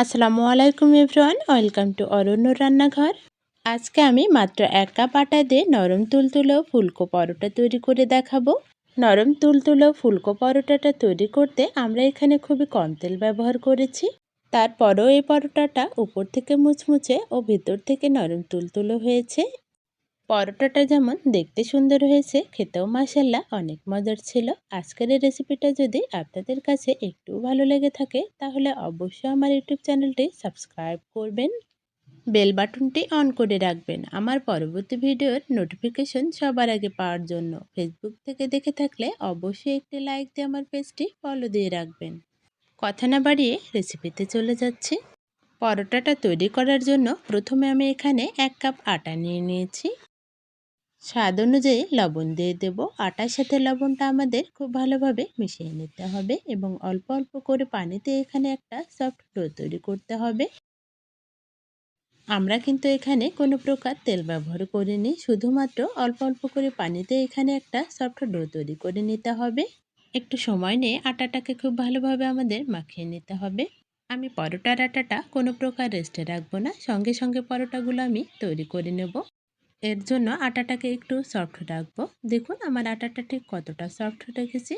আসসালামু আলাইকুম everyone, welcome to অরণ্য রান্নাঘর। আজকে আমি মাত্র এক কাপ আটা দিয়ে নরম তুলতুলো ফুলকো পরোটা তৈরি করে দেখাবো। নরম তুলতুলো ফুলকো পরোটাটা তৈরি করতে আমরা এখানে খুবই কম তেল ব্যবহার করেছি। তারপরও এই পরোটাটা উপর থেকে মুচমুচে ও ভিতর থেকে নরম তুলতুলো হয়েছে। পরোটাটা যেমন দেখতে সুন্দর হয়েছে, খেতেও মাসাল্লা অনেক মজার ছিল। আজকের এই রেসিপিটা যদি আপনাদের কাছে একটু ভালো লেগে থাকে, তাহলে অবশ্যই আমার ইউটিউব চ্যানেলটি সাবস্ক্রাইব করবেন, বেল বাটনটি অন করে রাখবেন আমার পরবর্তী ভিডিওর নোটিফিকেশন সবার আগে পাওয়ার জন্য। ফেসবুক থেকে দেখে থাকলে অবশ্যই একটি লাইক দিয়ে আমার পেজটি ফলো দিয়ে রাখবেন। কথা না বাড়িয়ে রেসিপিতে চলে যাচ্ছি। পরোটাটা তৈরি করার জন্য প্রথমে আমি এখানে এক কাপ আটা নিয়ে নিয়েছি। স্বাদ অনুযায়ী লবণ দিয়ে দেব। আটার সাথে লবণটা আমাদের খুব ভালোভাবে মিশিয়ে নিতে হবে এবং অল্প অল্প করে পানিতে এখানে একটা সফট ডো তৈরি করতে হবে। আমরা কিন্তু এখানে কোনো প্রকার তেল ব্যবহার করিনি, শুধুমাত্র অল্প অল্প করে পানিতে এখানে একটা সফট ডো তৈরি করে নিতে হবে। একটু সময় নিয়ে আটাটাকে খুব ভালোভাবে আমাদের মাখিয়ে নিতে হবে। আমি পরোটার আটাটা কোনো প্রকার রেস্টে রাখব না, সঙ্গে সঙ্গে পরোটাগুলো আমি তৈরি করে নেব। এর জন্য আটাটাকে একটু সফট রাখব। দেখুন আমার আটাটা ঠিক কতটা সফট রেখেছি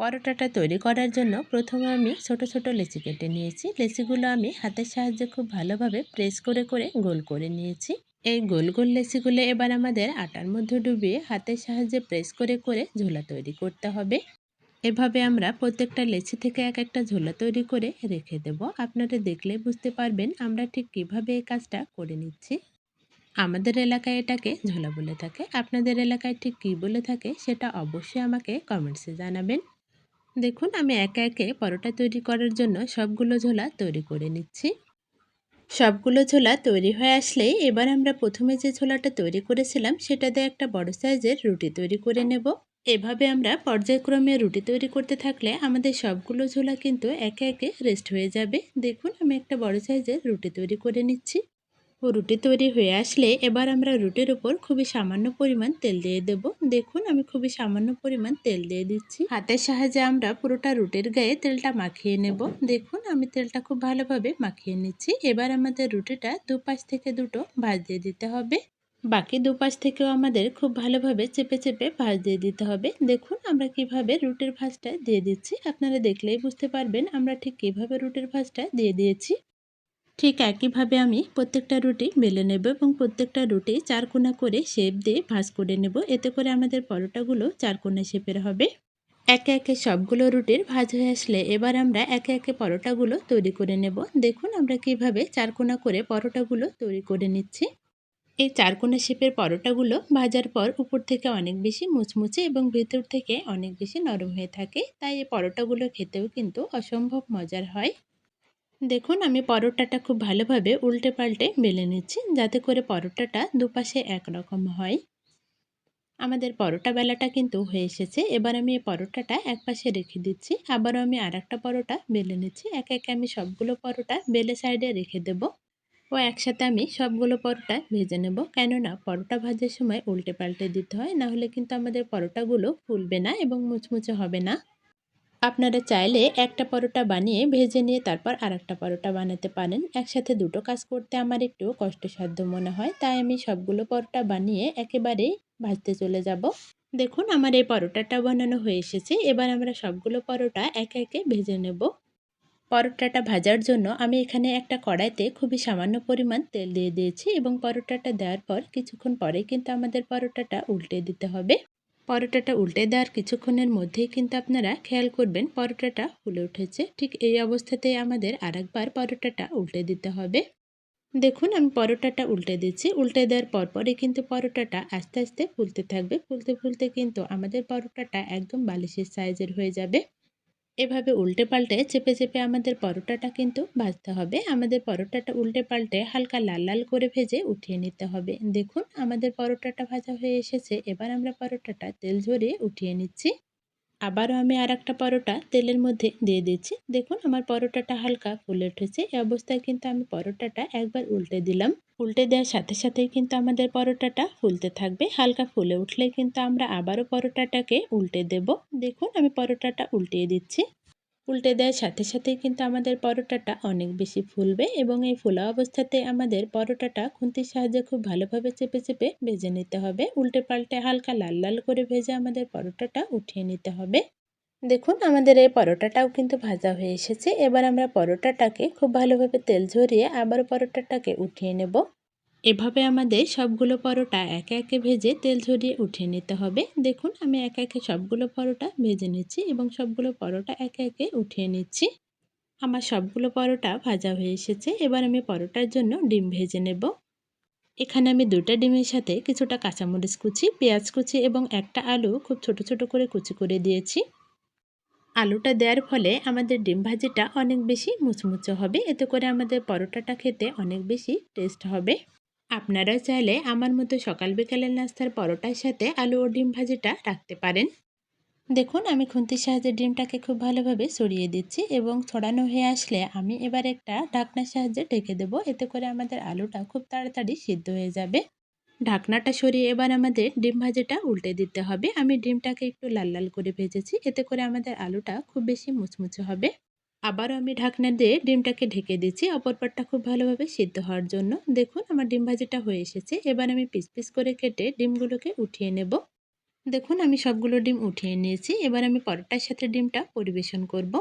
পরোটাটা তৈরি করার জন্য প্রথমে আমি ছোট ছোট লেচি কেটে নিয়েছি। লেচিগুলো আমি হাতের সাহায্যে খুব ভালোভাবে প্রেস করে করে গোল করে নিয়েছি। এই গোল গোল লেচিগুলো এবার আমাদের আটার মধ্যে ডুবিয়ে হাতের সাহায্যে প্রেস করে করে ঝোলা তৈরি করতে হবে। এভাবে আমরা প্রত্যেকটা লেচি থেকে এক একটা ঝোলা তৈরি করে রেখে দেব। আপনারা দেখলে বুঝতে পারবেন আমরা ঠিক কীভাবে এই কাজটা করে নিচ্ছি। আমাদের এলাকায় এটাকে ঝোলা বলে থাকে। আপনাদের এলাকায় ঠিক কী বলে থাকে সেটা অবশ্যই আমাকে কমেন্টসে জানাবেন। দেখুন, আমি একে একে পরোটা তৈরি করার জন্য সবগুলো ঝোলা তৈরি করে নিচ্ছি। সবগুলো ঝোলা তৈরি হয়ে আসলেই এবার আমরা প্রথমে যে ঝোলাটা তৈরি করেছিলাম সেটা দিয়ে একটা বড় সাইজের রুটি তৈরি করে নেব। এভাবে আমরা পর্যায়ক্রমে রুটি তৈরি করতে থাকলে আমাদের সবগুলো ঝোলা কিন্তু একে একে রেস্ট হয়ে যাবে। দেখুন, আমি একটা বড় সাইজের রুটি তৈরি করে নিচ্ছি। রুটি তৈরি হয়ে আসলে এবার আমরা রুটির উপর খুবই সামান্য পরিমাণ তেল দিয়ে দেব। দেখুন, আমি খুবই সামান্য পরিমাণ তেল দিয়ে দিচ্ছি। হাতের সাহায্যে আমরা পুরোটা রুটির গায়ে তেলটা মাখিয়ে নেব। দেখুন, আমি তেলটা খুব ভালোভাবে মাখিয়ে নিচ্ছি। এবার আমাদের রুটিটা দুপাশ থেকে দুটো ভাজ দিয়ে দিতে হবে। বাকি দুপাশ থেকেও আমাদের খুব ভালোভাবে চেপে চেপে ভাজ দিয়ে দিতে হবে। দেখুন, আমরা কীভাবে রুটির ভাজটা দিয়ে দিচ্ছি। আপনারা দেখলেই বুঝতে পারবেন আমরা ঠিক কীভাবে রুটির ভাজটা দিয়ে দিয়েছি। ঠিক একইভাবে আমি প্রত্যেকটা রুটি বেলে নেব এবং প্রত্যেকটা রুটি চারকোনা করে শেপ দিয়ে ভাজ করে নেব। এতে করে আমাদের পরোটাগুলো চারকোনা শেপের হবে। একে একে সবগুলো রুটির ভাজ হয়ে আসলে এবার আমরা একে একে পরোটাগুলো তৈরি করে নেব। দেখুন আমরা কীভাবে চারকোনা করে পরোটাগুলো তৈরি করে নিচ্ছি। এই চারকোনা শেপের পরোটাগুলো ভাজার পর উপর থেকে অনেক বেশি মুচমুচে এবং ভেতর থেকে অনেক বেশি নরম হয়ে থাকে। তাই এই পরোটাগুলো খেতেও কিন্তু অসম্ভব মজার হয়। দেখুন, আমি পরোটাটা খুব ভালোভাবে উল্টে পাল্টে বেলে নিচ্ছি, যাতে করে পরোটাটা দুপাশে একরকম হয়। আমাদের পরোটা বেলাটা কিন্তু হয়ে এসেছে। এবার আমি এই পরোটাটা এক পাশে রেখে দিচ্ছি। আবারও আমি আর একটা পরোটা বেলে নিচ্ছি। একে একে আমি সবগুলো পরোটা বেলে সাইডে রেখে দেব ও একসাথে আমি সবগুলো পরোটা ভেজে নেব। কেননা পরোটা ভাজার সময় উল্টে পাল্টে দিতে হয়, নাহলে কিন্তু আমাদের পরোটাগুলো ফুলবে না এবং মুচমুচে হবে না। আপনারা চাইলে একটা পরোটা বানিয়ে ভেজে নিয়ে তারপর আর একটা পরোটা বানাতে পারেন। একসাথে দুটো কাজ করতে আমার একটু কষ্টসাধ্য মনে হয়, তাই আমি সবগুলো পরোটা বানিয়ে একেবারেই ভাজতে চলে যাব। দেখুন, আমার এই পরোটাটা বানানো হয়ে এসেছে। এবার আমরা সবগুলো পরোটা একে একে ভেজে নেব। পরোটাটা ভাজার জন্য আমি এখানে একটা কড়াইতে খুবই সামান্য পরিমাণ তেল দিয়ে দিয়েছি এবং পরোটাটা দেওয়ার পর কিছুক্ষণ পরে কিন্তু আমাদের পরোটাটা উল্টে দিতে হবে। পরোটাটা উল্টে দেওয়ার কিছুক্ষণের মধ্যেই কিন্তু আপনারা খেয়াল করবেন পরোটাটা ফুলে উঠেছে। ঠিক এই অবস্থাতেই আমাদের আরেকবার পরোটাটা উল্টে দিতে হবে। দেখুন, আমি পরোটাটা উল্টে দিচ্ছি। উল্টে দেওয়ার পরপরই কিন্তু পরোটাটা আস্তে আস্তে ফুলতে থাকবে। ফুলতে ফুলতে কিন্তু আমাদের পরোটাটা একদম বালিশের সাইজের হয়ে যাবে। এভাবে উল্টে পাল্টে চেপে চেপে আমাদের পরোটাটা কিন্তু ভাজতে হবে। আমাদের পরোটাটা উল্টে পাল্টে হালকা লাল লাল করে ভেজে উঠিয়ে নিতে হবে। দেখুন, আমাদের পরোটাটা ভাজা হয়ে এসেছে। এবার আমরা পরোটাটা তেল ঝরিয়ে উঠিয়ে নিচ্ছি। আবারও আমি আর একটা পরোটা তেলের মধ্যে দিয়ে দিচ্ছি। দেখুন, আমার পরোটাটা হালকা ফুলে উঠেছে। এই অবস্থায় কিন্তু আমি পরোটাটা একবার উল্টে দিলাম। উল্টে দেওয়ার সাথে সাথেই কিন্তু আমাদের পরোটাটা ফুলতে থাকবে। হালকা ফুলে উঠলে কিন্তু আমরা আবারও পরোটাটাকে উল্টে দেব। দেখুন, আমি পরোটাটা উল্টিয়ে দিচ্ছি। উল্টে দেওয়ার সাথে সাথেই কিন্তু আমাদের পরোটাটা অনেক বেশি ফুলবে এবং এই ফোলা অবস্থাতে আমাদের পরোটাটা খুন্তির সাহায্যে খুব ভালোভাবে চেপে চেপে ভেজে নিতে হবে। উল্টে পাল্টে হালকা লাল লাল করে ভেজে আমাদের পরোটাটা উঠিয়ে নিতে হবে। দেখুন, আমাদের এই পরোটাটাও কিন্তু ভাজা হয়ে এসেছে। এবার আমরা পরোটাটাকে খুব ভালোভাবে তেল ঝরিয়ে আবার পরোটাটাকে উঠিয়ে নেব। এভাবে আমাদের সবগুলো পরোটা একে একে ভেজে তেল ঝরিয়ে উঠিয়ে নিতে হবে। দেখুন, আমি একে একে সবগুলো পরোটা ভেজে নিচ্ছি এবং সবগুলো পরোটা একে একে উঠিয়ে নিচ্ছি। আমার সবগুলো পরোটা ভাজা হয়ে এসেছে। এবার আমি পরোটার জন্য ডিম ভেজে নেব। এখানে আমি দুটা ডিমের সাথে কিছুটা কাঁচামরিচ কুচি, পেঁয়াজ কুচি এবং একটা আলু খুব ছোট ছোট করে কুচি করে দিয়েছি। আলুটা দেওয়ার ফলে আমাদের ডিম ভাজিটা অনেক বেশি মুচমুচে হবে। এতে করে আমাদের পরোটাটা খেতে অনেক বেশি টেস্ট হবে। আপনারা চাইলে আমার মতো সকাল বিকালের নাস্তার পরোটার সাথে আলু ও ডিম ভাজিটা রাখতে পারেন। দেখুন, আমি খুন্তির সাহায্যে ডিমটাকে খুব ভালোভাবে সরিয়ে দিচ্ছি এবং ছড়ানো হয়ে আসলে আমি এবার একটা ঢাকনার সাহায্যে ঢেকে দেব। এতে করে আমাদের আলুটা খুব তাড়াতাড়ি সিদ্ধ হয়ে যাবে। ঢাকনাটা সরিয়ে এবার আমাদের ডিম ভাজিটা উল্টে দিতে হবে। আমি ডিমটাকে একটু লাল লাল করে ভেজেছি। এতে করে আমাদের আলুটা খুব বেশি মুচমুচে হবে। আবারও আমি ঢাকনা দিয়ে ডিমটাকে ঢেকে দিচ্ছি। অপর পাটটা খুব ভালোভাবে সিদ্ধ হওয়ার জন্য। দেখুন, আমার ডিম ভাজিটা হয়ে এসেছে। এবার আমি পিস পিস করে কেটে ডিমগুলোকে উঠিয়ে নেব। দেখুন, আমি সবগুলো ডিম উঠিয়ে নিয়েছি। এবার আমি পরোটার সাথে ডিমটা পরিবেশন করব।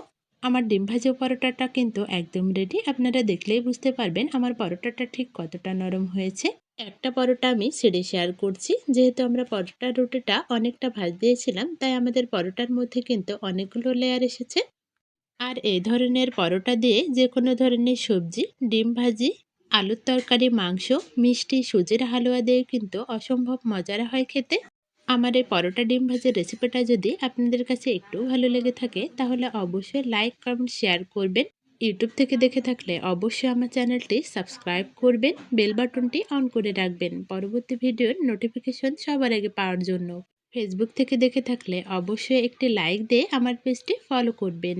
আমার ডিম ভাজি পরোটাটা কিন্তু একদম রেডি আপনারা দেখলেই বুঝতে পারবেন আমার পরোটাটা ঠিক কতটা নরম হয়েছে। একটা পরোটা আমি ছেড়ে শেয়ার করছি। যেহেতু আমরা পরোটার রুটিটা অনেকটা ভাজ দিয়েছিলাম, তাই আমাদের পরোটার মধ্যে কিন্তু অনেকগুলো লেয়ার এসেছে। আর এই ধরনের পরোটা দিয়ে যে কোনো ধরনের সবজি, ডিম ভাজি, আলুর তরকারি, মাংস, মিষ্টি, সুজির হালুয়া দিয়ে কিন্তু অসম্ভব মজার হয় খেতে। আমার এই পরোটা ডিম ভাজির রেসিপিটা যদি আপনাদের কাছে একটু ভালো লেগে থাকে, তাহলে অবশ্যই লাইক, কমেন্ট, শেয়ার করবেন। ইউটিউব থেকে দেখে থাকলে অবশ্যই আমার চ্যানেলটি সাবস্ক্রাইব করবেন, বেল বাটনটি অন করে রাখবেন পরবর্তী ভিডিওর নোটিফিকেশন সবার আগে পাওয়ার জন্য। ফেসবুক থেকে দেখে থাকলে অবশ্যই একটি লাইক দিয়ে আমার পেজটি ফলো করবেন।